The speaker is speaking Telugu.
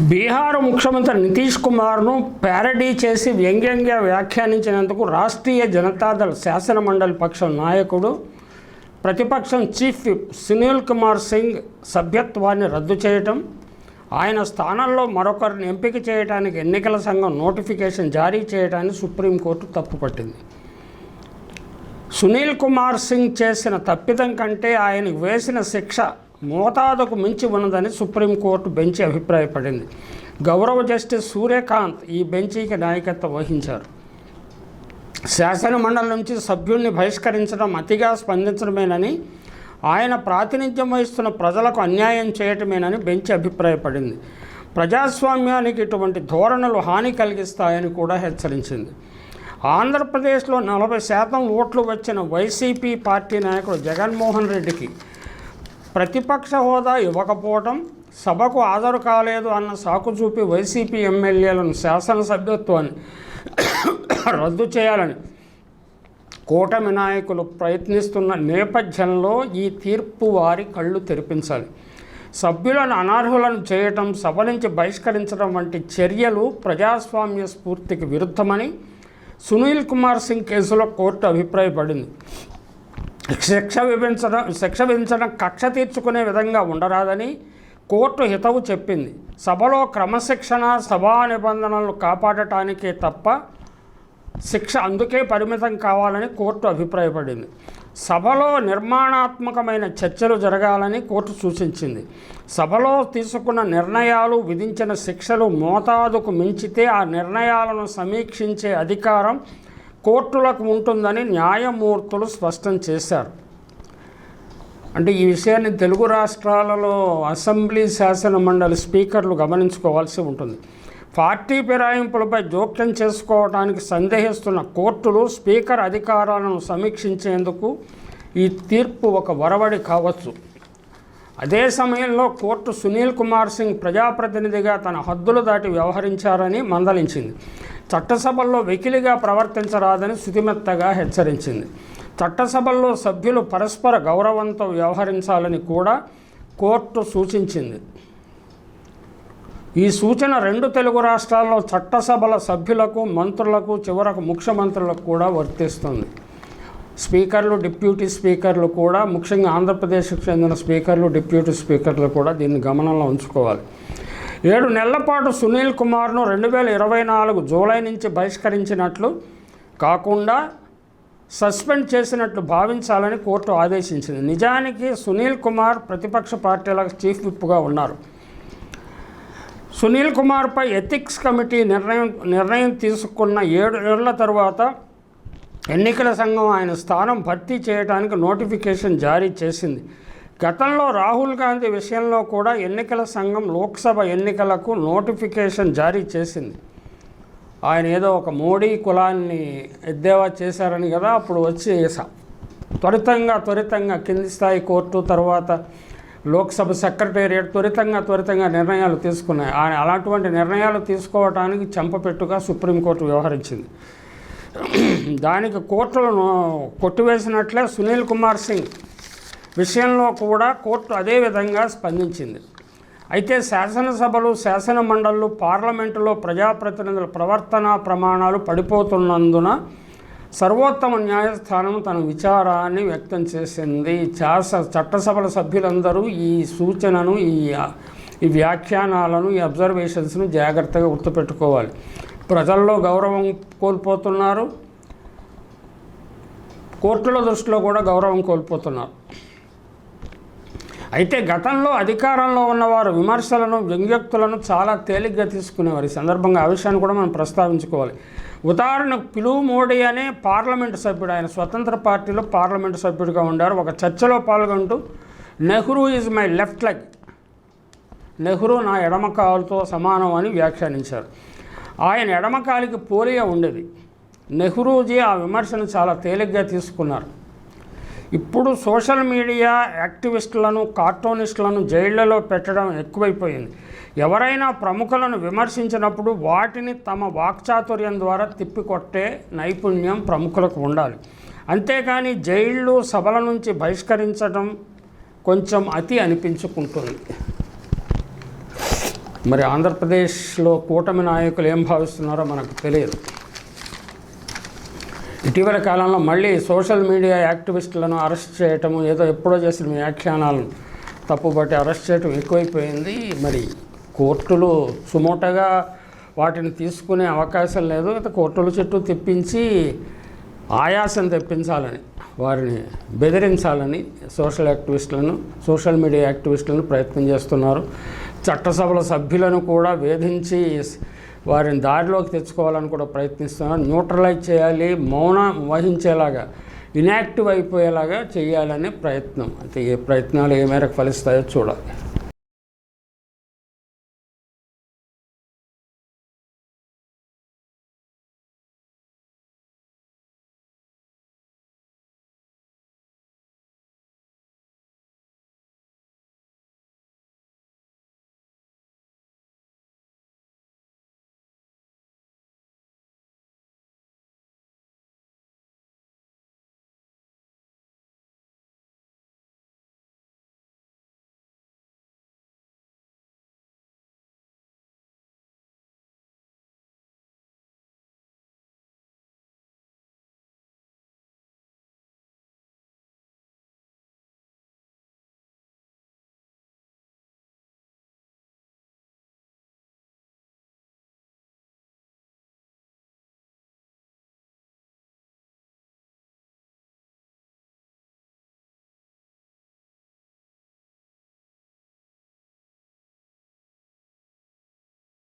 బీహార్ ముఖ్యమంత్రి నితీష్ కుమార్ను ప్యారడీ చేసి వ్యంగ్యంగా వ్యాఖ్యానించినందుకు రాష్ట్రీయ జనతాదళ్ శాసనమండలి పక్షం నాయకుడు ప్రతిపక్షం చీఫ్ విప్ సునీల్ కుమార్ సింగ్ సభ్యత్వాన్ని రద్దు చేయటం ఆయన స్థానంలో మరొకరిని ఎంపిక చేయడానికి ఎన్నికల సంఘం నోటిఫికేషన్ జారీ చేయడాన్ని సుప్రీంకోర్టు తప్పుపట్టింది. సునీల్ కుమార్ సింగ్ చేసిన తప్పిదం కంటే ఆయనకు వేసిన శిక్ష మోతాదుకు మించి ఉన్నదని సుప్రీంకోర్టు బెంచ్ అభిప్రాయపడింది. గౌరవ జస్టిస్ సూర్యకాంత్ ఈ బెంచీకి నాయకత్వం వహించారు. శాసనమండలి నుంచి సభ్యుల్ని బహిష్కరించడం అతిగా స్పందించడమేనని ఆయన ప్రాతినిధ్యం వహిస్తున్న ప్రజలకు అన్యాయం చేయటమేనని బెంచ్ అభిప్రాయపడింది. ప్రజాస్వామ్యానికి ఇటువంటి ధోరణులు హాని కలిగిస్తాయని కూడా హెచ్చరించింది. ఆంధ్రప్రదేశ్లో నలభై శాతం ఓట్లు వచ్చిన వైసీపీ పార్టీ నాయకుడు జగన్మోహన్ రెడ్డికి ప్రతిపక్ష హోదా ఇవ్వకపోవటం సభకు హాజరు కాలేదు అన్న సాకు చూపి వైసీపీ ఎమ్మెల్యేలను శాసనసభ్యత్వాన్ని రద్దు చేయాలని కూటమి నాయకులు ప్రయత్నిస్తున్న నేపథ్యంలో ఈ తీర్పు వారి కళ్ళు తెరిపించాలి. సభ్యులను అనర్హులను చేయటం సభ నుంచి బహిష్కరించడం వంటి చర్యలు ప్రజాస్వామ్య స్ఫూర్తికి విరుద్ధమని సునీల్ కుమార్ సింగ్ కేసులో కోర్టు అభిప్రాయపడింది. శిక్ష విభించడం శిక్ష విధించడం కక్ష తీర్చుకునే విధంగా ఉండరాదని కోర్టు హితవు చెప్పింది. సభలో క్రమశిక్షణ సభా నిబంధనలను కాపాడటానికే తప్ప శిక్ష అందుకే పరిమితం కావాలని కోర్టు అభిప్రాయపడింది. సభలో నిర్మాణాత్మకమైన చర్చలు జరగాలని కోర్టు సూచించింది. సభలో తీసుకున్న నిర్ణయాలు విధించిన శిక్షలు మోతాదుకు మించితే ఆ నిర్ణయాలను సమీక్షించే అధికారం కోర్టులకు ఉంటుందని న్యాయమూర్తులు స్పష్టం చేశారు. అంటే ఈ విషయాన్ని తెలుగు రాష్ట్రాలలో అసెంబ్లీ శాసన మండలి స్పీకర్లు గమనించుకోవాల్సి ఉంటుంది. పార్టీ ఫిరాయింపులపై జోక్యం చేసుకోవడానికి సందేహిస్తున్న కోర్టులు స్పీకర్ అధికారాలను సమీక్షించేందుకు ఈ తీర్పు ఒక వరవడి కావచ్చు. అదే సమయంలో కోర్టు సునీల్ కుమార్ సింగ్ ప్రజాప్రతినిధిగా తన హద్దులు దాటి వ్యవహరించారని మందలించింది. చట్టసభల్లో వెకిలిగా ప్రవర్తించరాదని శుతిమెత్తగా హెచ్చరించింది. చట్టసభల్లో సభ్యులు పరస్పర గౌరవంతో వ్యవహరించాలని కూడా కోర్టు సూచించింది. ఈ సూచన రెండు తెలుగు రాష్ట్రాల్లో చట్టసభల సభ్యులకు మంత్రులకు చివరకు ముఖ్యమంత్రులకు కూడా వర్తిస్తుంది. స్పీకర్లు డిప్యూటీ స్పీకర్లు కూడా ముఖ్యంగా ఆంధ్రప్రదేశ్కు చెందిన స్పీకర్లు డిప్యూటీ స్పీకర్లు కూడా దీన్ని గమనంలో ఉంచుకోవాలి. ఏడు నెలల పాటు సునీల్ కుమార్ను రెండు వేల ఇరవై నాలుగు జూలై నుంచి బహిష్కరించినట్లు కాకుండా సస్పెండ్ చేసినట్లు భావించాలని కోర్టు ఆదేశించింది. నిజానికి సునీల్ కుమార్ ప్రతిపక్ష పార్టీలకు చీఫ్ విప్గా ఉన్నారు. సునీల్ కుమార్పై ఎథిక్స్ కమిటీ నిర్ణయం నిర్ణయం తీసుకున్న ఏడు ఏళ్ళ తర్వాత ఎన్నికల సంఘం ఆయన స్థానం భర్తీ చేయడానికి నోటిఫికేషన్ జారీ చేసింది. గతంలో రాహుల్ గాంధీ విషయంలో కూడా ఎన్నికల సంఘం లోక్సభ ఎన్నికలకు నోటిఫికేషన్ జారీ చేసింది. ఆయన ఏదో ఒక మోడీ కులాన్ని ఎద్దేవా చేశారని కదా అప్పుడు వచ్చి స- త్వరితంగా త్వరితంగా కింది స్థాయి కోర్టు తర్వాత లోక్సభ సెక్రటేరియట్ త్వరితంగా త్వరితంగా నిర్ణయాలు తీసుకున్నాయి. ఆయన అలాంటివంటి నిర్ణయాలు తీసుకోవటానికి చెంపపెట్టుగా సుప్రీంకోర్టు వ్యవహరించింది. దానికి కోర్టులను కొట్టివేసినట్లే సునీల్ కుమార్ సింగ్ విషయంలో కూడా కోర్టు అదే విధంగా స్పందించింది. అయితే శాసనసభలు శాసన మండళ్ళు పార్లమెంటులో ప్రజాప్రతినిధుల ప్రవర్తన ప్రమాణాలు పడిపోతున్నందున సర్వోత్తమ న్యాయస్థానం తన విచారాన్ని వ్యక్తం చేసింది. శాస చట్టసభల సభ్యులందరూ ఈ సూచనను ఈ ఈ వ్యాఖ్యానాలను ఈ అబ్జర్వేషన్స్ను జాగ్రత్తగా గుర్తుపెట్టుకోవాలి. ప్రజల్లో గౌరవం కోల్పోతున్నారు. కోర్టుల దృష్టిలో కూడా గౌరవం కోల్పోతున్నారు. అయితే గతంలో అధికారంలో ఉన్నవారు విమర్శలను వ్యంగ్యక్తులను చాలా తేలిగ్గా తీసుకునేవారు. ఈ సందర్భంగా ఆ విషయాన్ని కూడా మనం ప్రస్తావించుకోవాలి. ఉదాహరణకు పిలువు మోడీ అనే పార్లమెంటు సభ్యుడు ఆయన స్వతంత్ర పార్టీలో పార్లమెంటు సభ్యుడిగా ఉండారు. ఒక చర్చలో పాల్గొంటూ Nehru is my left leg. Nehru నా ఎడమ కాలుతో సమానం అని వ్యాఖ్యానించారు. ఆయన ఎడమ కాలికి పోలియో ఉండేది. నెహ్రూజీ ఆ విమర్శను చాలా తేలిగ్గా తీసుకున్నారు. ఇప్పుడు సోషల్ మీడియా యాక్టివిస్టులను కార్టూనిస్టులను జైళ్ళలో పెట్టడం ఎక్కువైపోయింది. ఎవరైనా ప్రముఖులను విమర్శించినప్పుడు వాటిని తమ వాక్చాతుర్యం ద్వారా తిప్పికొట్టే నైపుణ్యం ప్రముఖులకు ఉండాలి. అంతేకాని జైళ్ళు సభల నుంచి బహిష్కరించడం కొంచెం అతి అనిపించుకుంటుంది. మరి ఆంధ్రప్రదేశ్లో కూటమి నాయకులు ఏం భావిస్తున్నారో మనకు తెలియదు. ఇటీవల కాలంలో మళ్ళీ సోషల్ మీడియా యాక్టివిస్టులను అరెస్ట్ చేయటము ఏదో ఎప్పుడో చేసిన వ్యాఖ్యానాలను తప్పుబట్టి అరెస్ట్ చేయటం ఎక్కువైపోయింది. మరి కోర్టులు సుమోటగా వాటిని తీసుకునే అవకాశం లేదు. అయితే కోర్టుల చుట్టూ తెప్పించి ఆయాసం తెప్పించాలని వారిని బెదిరించాలని సోషల్ యాక్టివిస్టులను సోషల్ మీడియా యాక్టివిస్టులను ప్రయత్నం చేస్తున్నారు. చట్టసభల సభ్యులను కూడా వేధించి వారిని దారిలోకి తెచ్చుకోవాలని కూడా ప్రయత్నిస్తున్నారు న్యూట్రలైజ్ చేయాలి మౌనం వహించేలాగా ఇన్యాక్టివ్ అయిపోయేలాగా చేయాలనే ప్రయత్నం. అయితే ఏ ప్రయత్నాలు ఏ మేరకు ఫలిస్తాయో చూడాలి.